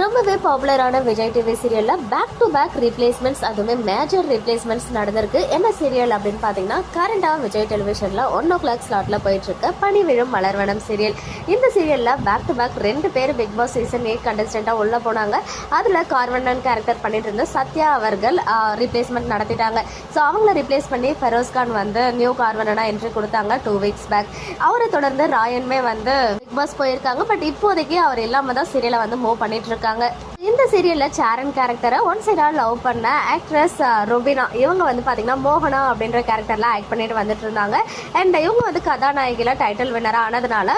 ரொம்பவே பாப்புலரான விஜய் டிவி சீரியல்ல பேக் டு பேக் ரீப்ளேஸ்மெண்ட்ஸ் அதுவுமே மேஜர் ரீப்ளேஸ்மெண்ட்ஸ் நடந்திருக்கு. என்ன சீரியல் அப்படின்னு பாத்தீங்கன்னா கரண்டா விஜய் டெலிவிஷன்ல ஒன் ஓ கிளாக் ஸ்லாட்ல போயிட்டு இருக்க பனி விழும் மலர்வனம் சீரியல் இந்த சீரியல்ல பேக் டு பேக் ரெண்டு பேர் பிக் பாஸ் சீசன் எயிட் கண்டஸ்டண்டா உள்ள போனாங்க. அதுல கார்வண்ணன் கேரக்டர் பண்ணிட்டு இருந்த சத்யா அவர்கள் ரீப்ளேஸ்மெண்ட் நடத்திட்டாங்க. ஸோ அவங்கள ரீப்ளேஸ் பண்ணி ஃபெரோஸ் கான் வந்து நியூ கார்வனனா என்ட்ரி கொடுத்தாங்க டூ வீக்ஸ் பேக் அவரை தொடர்ந்து ராயன்மே வந்து பிக் பாஸ் போயிருக்காங்க. பட் இப்போதைக்கு அவர் இல்லாம தான் சீரியலை வந்து மூவ் பண்ணிட்டு இருக்காங்க. இந்த சீரியல்ல சாரன் கேரக்டரை ஒன் சைடாக லவ் பண்ண ஆக்ட்ரஸ் ரொபினா இவங்க வந்து பார்த்தீங்கன்னா மோகனா அப்படின்ற கேரக்டரில் ஆக்ட் பண்ணிட்டு வந்துட்டு இருந்தாங்க. அண்ட் இவங்க வந்து கதாநாயகியில் டைட்டில் வின்னராக ஆனதுனால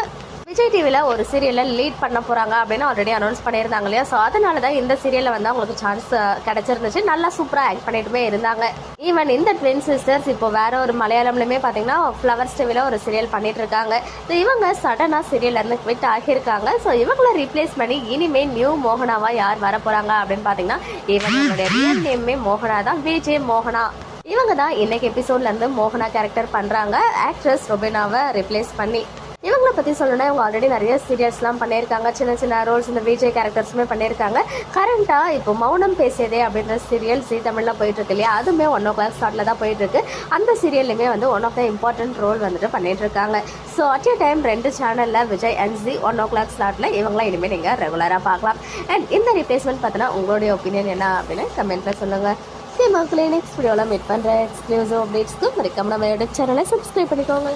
விஜய் டிவியில் ஒரு சீரியலில் லீட் பண்ண போகிறாங்க அப்படின்னு ஆல்ரெடி அனௌன்ஸ் பண்ணியிருந்தாங்க இல்லையா? ஸோ அதனால தான் இந்த சீரியலில் வந்து அவங்களுக்கு சான்ஸ் கிடச்சிருந்துச்சு. நல்லா சூப்பராக ஆக்ட் பண்ணிட்டுமே இருந்தாங்க. ஈவன் இந்த ட்வின் சிஸ்டர்ஸ் இப்போ வேற ஒரு மலையாளம்லையுமே பார்த்தீங்கன்னா ஃப்ளவர்ஸ் டிவியில் ஒரு சீரியல் பண்ணிட்டு இருக்காங்க ஸோ இவங்க சடனாக சீரியல்லேருந்து குவிட் ஆகியிருக்காங்க. ஸோ இவங்களை ரீப்ளேஸ் பண்ணி இனிமேல் நியூ மோகனாவாக யார் வர போகிறாங்க அப்படின்னு பார்த்தீங்கன்னா இவங்களுடைய ரியல் நேமே மோகனா தான். விஜய் மோகனா. இவங்க தான் இன்னைக்கு எபிசோட்லேருந்து மோகனா கேரக்டர் பண்ணுறாங்க ஆக்ட்ரஸ் ரொபினாவை ரிப்ளேஸ் பண்ணி. இவங்களை பற்றி சொல்லணும்னா இவங்க ஆல்ரெடி நிறைய சீரியல்ஸ்லாம் பண்ணியிருக்காங்க. சின்ன சின்ன ரோல்ஸ் இந்த விஜய் கேரக்டர்ஸுமே பண்ணியிருக்காங்க. கரண்ட்டாக இப்போ மௌனம் பேசியதே அப்படின்ற சீரியல் ஜி தமிழில் போயிட்டுருக்கு இல்லையா? அதுவுமே ஒன் ஓ கிளாக் ஸ்டார்ட்டில் தான் போயிட்டு இருக்கு அந்த சீரியல்லையுமே வந்து one of the important role வந்துட்டு பண்ணிட்டு இருக்காங்க ஸோ அட் ஏ டைம் ரெண்டு சேனலில் Vijay and Zee one o'clock ஸ்லாட்டில் இவங்களாம் இனிமேல் நீங்கள் ரெகுலராக பார்க்கலாம். அண்ட் இந்த ரிப்ளேஸ்மெண்ட் பார்த்தீங்கன்னா உங்களுடைய ஒப்பீனியன் என்ன அப்படின்னு கமெண்ட்டில் சொல்லுங்கள் சரி மக்களே நெக்ஸ்ட் வீடியோவில் மீட் பண்ணுற எக்ஸ்க்ளூசிவ் அப்டேட்ஸ்க்கு மறக்காம நம்ம யூடியூப் சேனலை சப்ஸ்கிரைப் பண்ணிக்கோங்க.